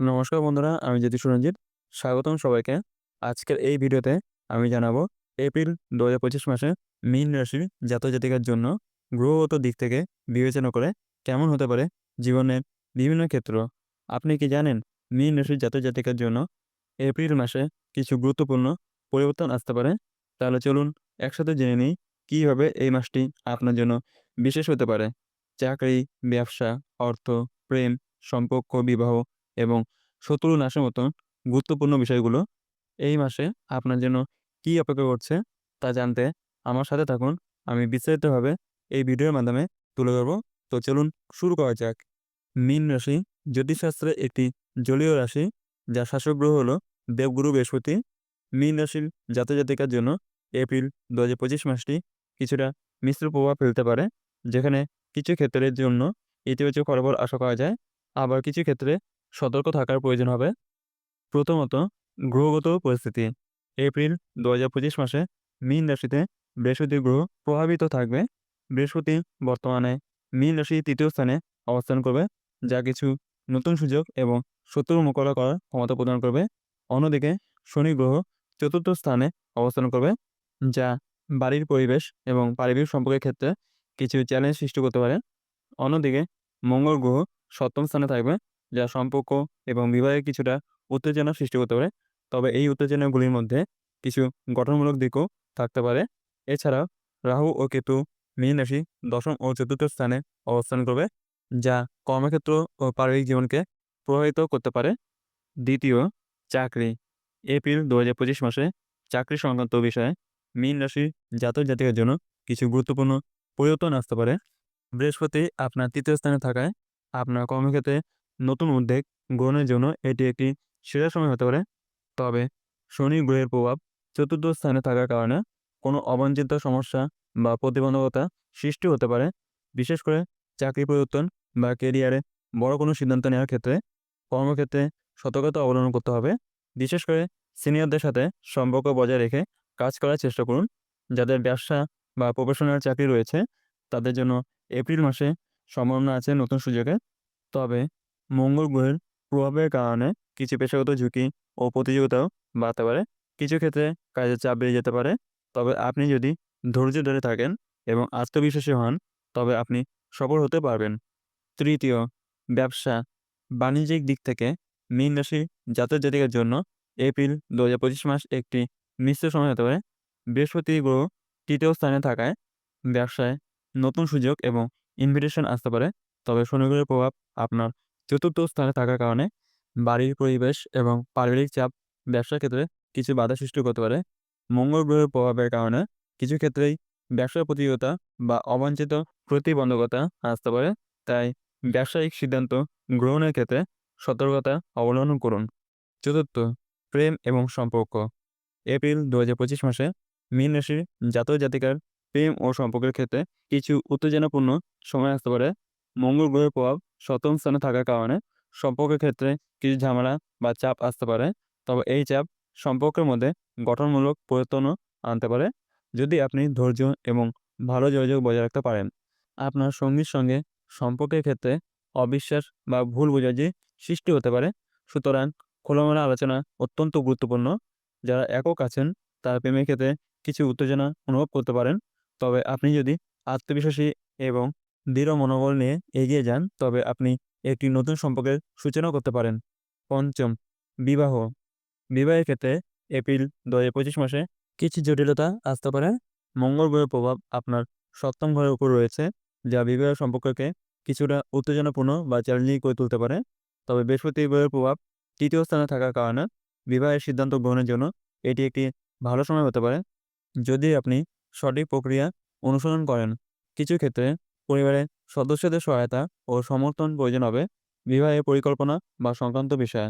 নমস্কার বন্ধুরা, আমি জ্যোতিষ রঞ্জিত। স্বাগতম সবাইকে। আজকের এই ভিডিওতে আমি জানাব এপ্রিল ২০২৫ মাসে মীন রাশির জাতক-জাতিকার জন্য গ্রহগত দিক থেকে বিবেচনা করে কেমন হতে পারে জীবনের বিভিন্ন ক্ষেত্র। আপনি কি জানেন মীন রাশির জাতক-জাতিকার জন্য এপ্রিল মাসে কিছু গুরুত্বপূর্ণ পরিবর্তন আসতে পারে? তাহলে চলুন একসাথে জেনে নিই কীভাবে এই মাসটি আপনার জন্য বিশেষ হতে পারে। চাকরি, ব্যবসা, অর্থ, প্রেম, সম্পর্ক, বিবাহ এবং শত্রু নাশের মতো গুরুত্বপূর্ণ বিষয়গুলো এই মাসে আপনার জন্য কী অপেক্ষা করছে তা জানতে আমার সাথে থাকুন। আমি বিস্তারিতভাবে এই ভিডিওর মাধ্যমে তুলে ধরব। তো চলুন শুরু করা যাক। মীন রাশি জ্যোতিষশাস্ত্রে একটি জলীয় রাশি যার শাসক গ্রহ হলো দেবগুরু বৃহস্পতি। মীন রাশির জাতক-জাতিকার জন্য এপ্রিল ২০২৫ মাসটি কিছুটা মিশ্র প্রভাব ফেলতে পারে। যেখানে কিছু ক্ষেত্রের জন্য ইতিবাচক ফলাফল আশা করা যায়, আবার কিছু ক্ষেত্রে সতর্ক থাকার প্রয়োজন হবে। প্রথমত গ্রহগত পরিস্থিতি। এপ্রিল ২০২৫ মাসে মীন রাশিতে বৃহস্পতি গ্রহ প্রভাবিত থাকবে। বৃহস্পতি বর্তমানে মীন রাশির তৃতীয় স্থানে অবস্থান করবে, যা কিছু নতুন সুযোগ এবং শত্রুর মোকাবিলা করার ক্ষমতা প্রদান করবে। অন্যদিকে শনি গ্রহ চতুর্থ স্থানে অবস্থান করবে, যা বাড়ির পরিবেশ এবং পারিবারিক সম্পর্কের ক্ষেত্রে কিছু চ্যালেঞ্জ সৃষ্টি করতে পারে। অন্যদিকে মঙ্গল গ্রহ সপ্তম স্থানে থাকবে, যা সম্পর্ক এবং বিবাহে কিছুটা উত্তেজনা সৃষ্টি করতে পারে। তবে এই উত্তেজনাগুলির মধ্যে কিছু গঠনমূলক দিকও থাকতে পারে। এছাড়াও রাহু ও কেতু মীন রাশি দশম ও চতুর্থ স্থানে অবস্থান করবে, যা কর্মক্ষেত্র ও পারিবারিক জীবনকে প্রভাবিত করতে পারে। দ্বিতীয়, চাকরি। এপ্রিল ২০২৫ মাসে চাকরি সংক্রান্ত বিষয়ে মীন রাশির জাতক-জাতিকার জন্য কিছু গুরুত্বপূর্ণ পরিবর্তন আসতে পারে। বৃহস্পতি আপনার তৃতীয় স্থানে থাকায় আপনার কর্মক্ষেত্রে নতুন উদ্যোগ গ্রহণের জন্য এটি একটি সেরা সময় হতে পারে। তবে শনি গ্রহের প্রভাব চতুর্থ স্থানে থাকার কারণে কোনো অবাঞ্ছিত সমস্যা বা প্রতিবন্ধকতা সৃষ্টি হতে পারে। বিশেষ করে চাকরি পরিবর্তন বা কেরিয়ারে বড় কোনো সিদ্ধান্ত নেওয়ার ক্ষেত্রে কর্মক্ষেত্রে সতর্কতা অবলম্বন করতে হবে। বিশেষ করে সিনিয়রদের সাথে সম্পর্ক বজায় রেখে কাজ করার চেষ্টা করুন। যাদের ব্যবসা বা প্রফেশনাল চাকরি রয়েছে, তাদের জন্য এপ্রিল মাসে সম্ভাবনা আছে নতুন সুযোগে তবে মঙ্গল গ্রহের প্রভাবের কারণে কিছু পেশাগত ঝুঁকি ও প্রতিযোগিতাও বাড়তে পারে। কিছু ক্ষেত্রে কাজের চাপ বেড়ে যেতে পারে। তবে আপনি যদি ধৈর্য ধরে থাকেন এবং আত্মবিশ্বাসী হন, তবে আপনি সফল হতে পারবেন। তৃতীয়, ব্যবসা। বাণিজ্যিক দিক থেকে মীন রাশির জাতক-জাতিকার জন্য এপ্রিল ২০২৫ মাস একটি মিশ্র সময় হতে পারে। বৃহস্পতি গ্রহ তৃতীয় স্থানে থাকায় ব্যবসায় নতুন সুযোগ এবং ইনভিটেশন আসতে পারে। তবে শনি গ্রহের প্রভাব আপনার চতুর্থ স্থানে থাকার কারণে বাড়ির পরিবেশ এবং পারিবারিক চাপ ব্যবসার ক্ষেত্রে কিছু বাধা সৃষ্টি করতে পারে। মঙ্গল গ্রহের প্রভাবের কারণে কিছু ক্ষেত্রেই ব্যবসার প্রতিযোগিতা বা অবাঞ্ছিত প্রতিবন্ধকতা আসতে পারে। তাই ব্যবসায়িক সিদ্ধান্ত গ্রহণের ক্ষেত্রে সতর্কতা অবলম্বন করুন। চতুর্থ, প্রেম এবং সম্পর্ক। এপ্রিল ২০২৫ মাসে মীন রাশির জাতক-জাতিকার প্রেম ও সম্পর্কের ক্ষেত্রে কিছু উত্তেজনাপূর্ণ সময় আসতে পারে। মঙ্গল গ্রহের প্রভাব সপ্তম স্থানে থাকার কারণে সম্পর্কের ক্ষেত্রে কিছু ঝামেলা বা চাপ আসতে পারে। তবে এই চাপ সম্পর্কের মধ্যে গঠনমূলক পরিবর্তনও আনতে পারে, যদি আপনি ধৈর্য এবং ভালো যোগাযোগ বজায় রাখতে পারেন। আপনার সঙ্গীর সঙ্গে সম্পর্কের ক্ষেত্রে অবিশ্বাস বা ভুল বোঝাবুঝি সৃষ্টি হতে পারে। সুতরাং খোলামেলা আলোচনা অত্যন্ত গুরুত্বপূর্ণ। যারা একক আছেন তারা প্রেমের ক্ষেত্রে কিছু উত্তেজনা অনুভব করতে পারেন। তবে আপনি যদি আত্মবিশ্বাসী এবং দৃঢ় মনোবল নিয়ে এগিয়ে যান, তবে আপনি একটি নতুন সম্পর্কের সূচনাও করতে পারেন। পঞ্চম, বিবাহ। বিবাহের ক্ষেত্রে এপ্রিল ২০২৫ মাসে কিছু জটিলতা আসতে পারে। মঙ্গল গ্রহের প্রভাব আপনার সপ্তম ঘরের উপর রয়েছে, যা বিবাহ সম্পর্ককে কিছুটা উত্তেজনাপূর্ণ বা চ্যালেঞ্জিং করে তুলতে পারে। তবে বৃহস্পতি গ্রহের প্রভাব তৃতীয় স্থানে থাকার কারণে বিবাহের সিদ্ধান্ত গ্রহণের জন্য এটি একটি ভালো সময় হতে পারে, যদি আপনি সঠিক প্রক্রিয়া অনুসরণ করেন। কিছু ক্ষেত্রে পরিবারের সদস্যদের সহায়তা ও সমর্থন প্রয়োজন হবে বিবাহের পরিকল্পনা বা সংক্রান্ত বিষয়ে।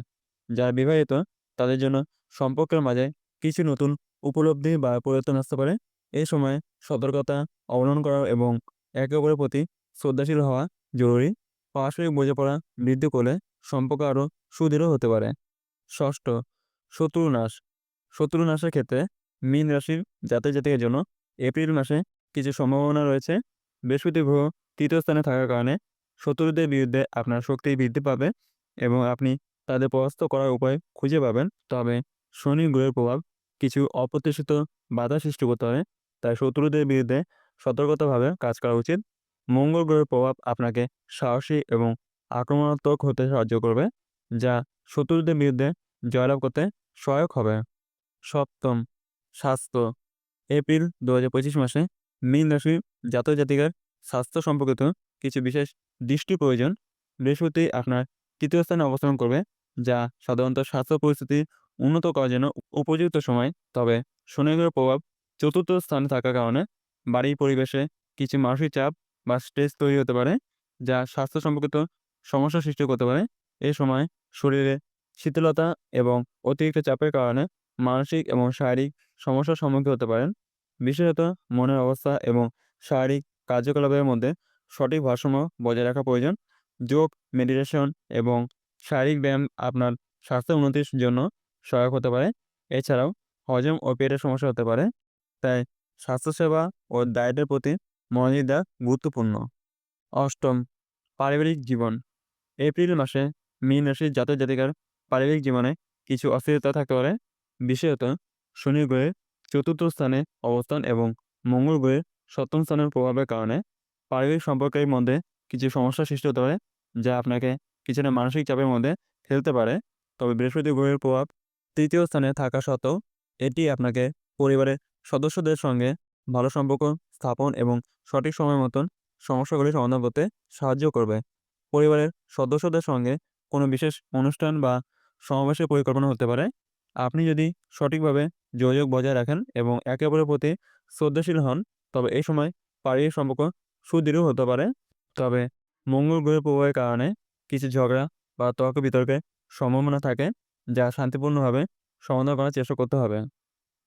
যারা বিবাহিত তাদের জন্য সম্পর্কের মাঝে কিছু নতুন উপলব্ধি বা পরিবর্তন আসতে পারে। এই সময়ে সতর্কতা অবলম্বন করা এবং একে অপরের প্রতি শ্রদ্ধাশীল হওয়া জরুরি। পারস্পরিক বোঝাপড়া বৃদ্ধি করলে সম্পর্ক আরও সুদৃঢ় হতে পারে। ষষ্ঠ, শত্রু নাশ। শত্রু নাশের ক্ষেত্রে মীন রাশির জাতক-জাতিকার জন্য এপ্রিল মাসে কিছু সম্ভাবনা রয়েছে। বৃহস্পতি গ্রহ তৃতীয় স্থানে থাকার কারণে শত্রুদের বিরুদ্ধে আপনার শক্তি বৃদ্ধি পাবে এবং আপনি তাদের পরাস্ত করার উপায় খুঁজে পাবেন। তবে শনি গ্রহের প্রভাব কিছু অপ্রত্যাশিত বাধা সৃষ্টি করতে পারে, তাই শত্রুদের বিরুদ্ধে সতর্কতাভাবে কাজ করা উচিত। মঙ্গল গ্রহের প্রভাব আপনাকে সাহসী এবং আক্রমণাত্মক হতে সাহায্য করবে, যা শত্রুদের বিরুদ্ধে জয়লাভ করতে সহায়ক হবে। সপ্তম স্বাস্থ্য, এপ্রিল দু হাজার পঁচিশ মাসে মীন রাশি, জাতক জাতিকার স্বাস্থ্য সম্পর্কিত কিছু বিশেষ দৃষ্টি প্রয়োজন। বৃহস্পতি আপনার তৃতীয় স্থানে অবস্থান করবে, যা সাধারণত স্বাস্থ্য পরিস্থিতি উন্নত করার জন্য উপযুক্ত সময়। তবে শনি গ্রহের প্রভাব চতুর্থ স্থানে থাকার কারণে বাড়ির পরিবেশে কিছু মানসিক চাপ বা স্ট্রেস তৈরি হতে পারে, যা স্বাস্থ্য সম্পর্কিত সমস্যা সৃষ্টি করতে পারে। এই সময় শরীরে শীতলতা এবং অতিরিক্ত চাপের কারণে মানসিক এবং শারীরিক সমস্যার সম্মুখীন হতে পারেন। বিশেষত মনের অবস্থা এবং শারীরিক কার্যকলাপের মধ্যে সঠিক ভারসাম্য বজায় রাখা প্রয়োজন। যোগ মেডিটেশন এবং শারীরিক ব্যায়াম আপনার স্বাস্থ্য উন্নতির জন্য সহায়ক হতে পারে। এছাড়াও হজম ও পেটের সমস্যা হতে পারে। তাই স্বাস্থ্যসেবা ও ডায়েটের প্রতি মনোযোগ দেওয়া গুরুত্বপূর্ণ। অষ্টম, পারিবারিক জীবন। এপ্রিল মাসে মীন রাশির জাতক জাতিকার পারিবারিক জীবনে কিছু অস্থিরতা থাকতে পারে। বিশেষত শনি গ্রহের চতুর্থ স্থানে অবস্থান এবং মঙ্গল গ্রহের সপ্তম স্থানের প্রভাবের কারণে পারিবারিক সম্পর্কের মধ্যে কিছু সমস্যা সৃষ্টি হতে পারে, যা আপনাকে কিছুটা মানসিক চাপের মধ্যে ফেলতে পারে। তবে বৃহস্পতি গ্রহের প্রভাব তৃতীয় স্থানে থাকা সত্ত্বেও এটি আপনাকে পরিবারের সদস্যদের সঙ্গে ভালো সম্পর্ক স্থাপন এবং সঠিক সময় মতন সমস্যাগুলি সমাধান করতে সাহায্য করবে। পরিবারের সদস্যদের সঙ্গে কোনো বিশেষ অনুষ্ঠান বা সমাবেশের পরিকল্পনা হতে পারে। আপনি যদি সঠিকভাবে যোগাযোগ বজায় রাখেন এবং একে অপরের প্রতি শ্রদ্ধাশীল হন। তবে এই সময় পারিবারিক সম্পর্ক সুদৃঢ় হতে পারে। তবে মঙ্গল গ্রহের প্রভাবের কারণে কিছু ঝগড়া বা তর্ক বিতর্কের সম্ভাবনা থাকে, যা শান্তিপূর্ণভাবে সমাধান করার চেষ্টা করতে হবে।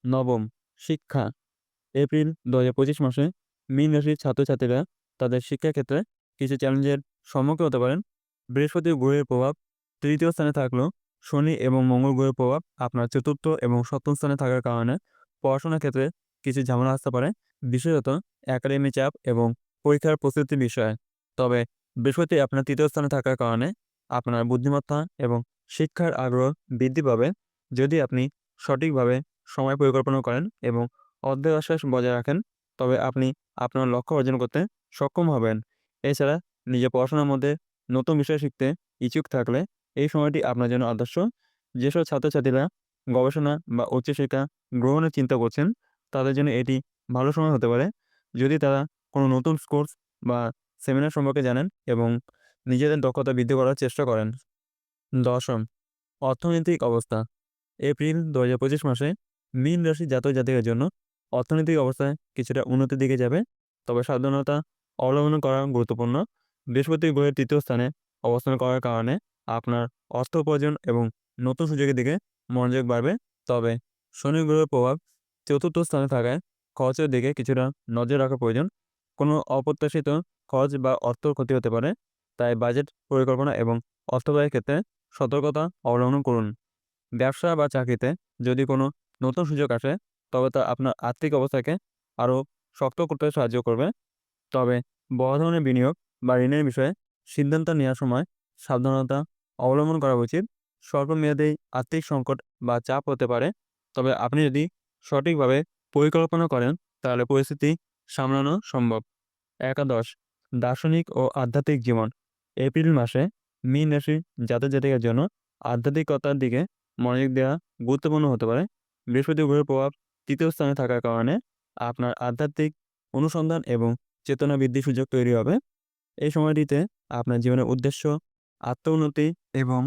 নবম, শিক্ষা। এপ্রিল দু হাজার পঁচিশ মাসে মীন রাশির ছাত্রছাত্রীরা তাদের শিক্ষাক্ষেত্রে কিছু চ্যালেঞ্জের সম্মুখীন হতে পারেন। বৃহস্পতি গ্রহের প্রভাব তৃতীয় স্থানে থাকলেও শনি এবং মঙ্গল গ্রহের প্রভাব আপনার চতুর্থ এবং সপ্তম স্থানে থাকার কারণে পড়াশোনার ক্ষেত্রে কিছু ঝামেলা আসতে পারে। বিশেষত একাডেমি চাপ এবং পরীক্ষার প্রস্তুতি বিষয়ে। তবে বৃহস্পতি আপনার তৃতীয় স্থানে থাকার কারণে আপনার বুদ্ধিমত্তা এবং শিক্ষার আগ্রহ বৃদ্ধি পাবে। যদি আপনি সঠিকভাবে সময় পরিকল্পনা করেন এবং অধ্যবসায় বজায় রাখেন, তবে আপনি আপনার লক্ষ্য অর্জন করতে সক্ষম হবেন। এছাড়া নিজের পড়াশোনার মধ্যে নতুন বিষয় শিখতে ইচ্ছুক থাকলে এই সময়টি আপনার জন্য আদর্শ। যেসব ছাত্রছাত্রীরা গবেষণা বা উচ্চশিক্ষা গ্রহণের চিন্তা করছেন, তাদের জন্য এটি ভালো সময় হতে পারে। যদি তারা কোনো নতুন কোর্স বা সেমিনার সম্পর্কে জানেন এবং নিজেদের দক্ষতা বৃদ্ধি করার চেষ্টা করেন। দশম, অর্থনৈতিক অবস্থা। এপ্রিল দু হাজার পঁচিশ মাসে মীন রাশি জাতক জাতিকের জন্য অর্থনৈতিক অবস্থায় কিছুটা উন্নতির দিকে যাবে, তবে সাবধানতা অবলম্বন করা গুরুত্বপূর্ণ। বৃহস্পতি গ্রহের তৃতীয় স্থানে অবস্থান করার কারণে আপনার অর্থ উপার্জন এবং নতুন সুযোগের দিকে মনোযোগ বাড়বে। তবে শনি গ্রহের প্রভাব চতুর্থ স্থানে থাকায় খরচের দিকে কিছুটা নজর রাখা প্রয়োজন। কোনো অপ্রত্যাশিত খরচ বা অর্থ ক্ষতি হতে পারে, তাই বাজেট পরিকল্পনা এবং অর্থ ব্যয়ের ক্ষেত্রে সতর্কতা অবলম্বন করুন। ব্যবসা বা চাকরিতে যদি কোনো নতুন সুযোগ আসে, তবে তা আপনার আর্থিক অবস্থাকে আরও শক্ত করতে সাহায্য করবে। তবে বড় ধরনের বিনিয়োগ বা ঋণের বিষয়ে সিদ্ধান্ত নেওয়ার সময় সাবধানতা অবলম্বন করা উচিত। স্বল্পমেয়াদী আর্থিক সংকট বা চাপ হতে পারে। তবে আপনি যদি সঠিকভাবে পরিকল্পনা করেন, তাহলে পরিস্থিতি সামলানো সম্ভব। একাদশ, দার্শনিক ও আধ্যাত্মিক জীবন। এপ্রিল মাসে মীন রাশি জাতক জাতিকার জন্য আধ্যাত্মিকতার দিকে মনোযোগ দেওয়া গুরুত্বপূর্ণ হতে পারে। বৃহস্পতি গ্রহের প্রভাব তৃতীয় স্থানে থাকার কারণে আপনার আধ্যাত্মিক অনুসন্ধান এবং চেতনা বৃদ্ধির সুযোগ তৈরি হবে। এই সময়টিতে আপনার জীবনের উদ্দেশ্য আত্মোন্নতি এবং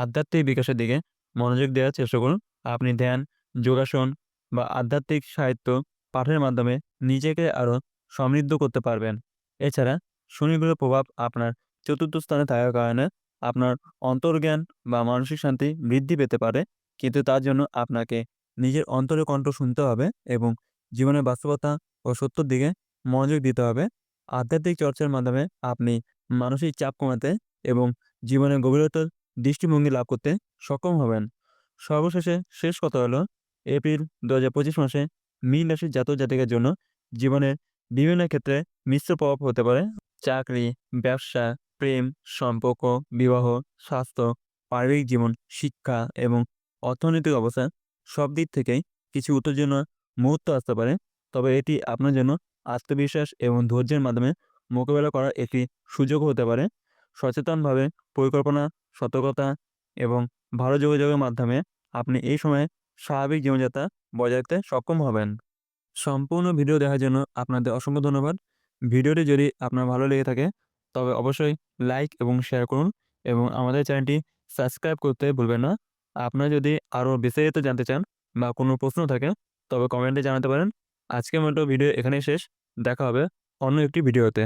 আধ্যাত্মিক বিকাশের দিকে মনোযোগ দেওয়ার চেষ্টা করুন। আপনি ধ্যান, যোগাসন বা আধ্যাত্মিক সাহিত্য পাঠের মাধ্যমে নিজেকে আরও সমৃদ্ধ করতে পারবেন। এছাড়া শনি গ্রহের প্রভাব আপনার চতুর্থ স্থানে থাকার কারণে আপনার অন্তর্জ্ঞান বা মানসিক শান্তি বৃদ্ধি পেতে পারে। কিন্তু তার জন্য আপনাকে নিজের অন্তরের কণ্ঠ শুনতে হবে এবং জীবনের বাস্তবতা ও সত্যর দিকে মনোযোগ দিতে হবে। আধ্যাত্মিক চর্চার মাধ্যমে আপনি মানসিক চাপ কমাতে এবং জীবনের গভীরতার দৃষ্টিভঙ্গি লাভ করতে সক্ষম হবেন। সর্বশেষে শেষ কথা হলো, এপ্রিল দু হাজার পঁচিশ মাসে মীন রাশির জাতক জাতিকের জন্য জীবনের বিভিন্ন ক্ষেত্রে মিশ্র প্রভাব হতে পারে। চাকরি, ব্যবসা, প্রেম, সম্পর্ক, বিবাহ, স্বাস্থ্য, পারিবারিক জীবন, শিক্ষা এবং অর্থনৈতিক অবস্থা সব দিক থেকেই কিছু উত্তেজনার মুহূর্ত আসতে পারে। তবে এটি আপনার জন্য আত্মবিশ্বাস এবং ধৈর্যের মাধ্যমে মোকাবেলা করার একটি সুযোগ হতে পারে। সচেতনভাবে পরিকল্পনা, সতর্কতা এবং ভালো যোগাযোগের মাধ্যমে আপনি এই সময়ে স্বাভাবিক জীবনযাত্রা বজায় রাখতে সক্ষম হবেন। সম্পূর্ণ ভিডিও দেখার জন্য আপনাদের অসংখ্য ধন্যবাদ। ভিডিওটি যদি আপনার ভালো লেগে থাকে, তবে অবশ্যই লাইক এবং শেয়ার করুন এবং আমাদের চ্যানেলটি সাবস্ক্রাইব করতে ভুলবেন না। আপনারা যদি আরও বিস্তারিত জানতে চান বা কোনো প্রশ্ন থাকে, তবে কমেন্টে জানাতে পারেন। আজকের মতো ভিডিও এখানেই শেষ। দেখা হবে অন্য একটি ভিডিওতে।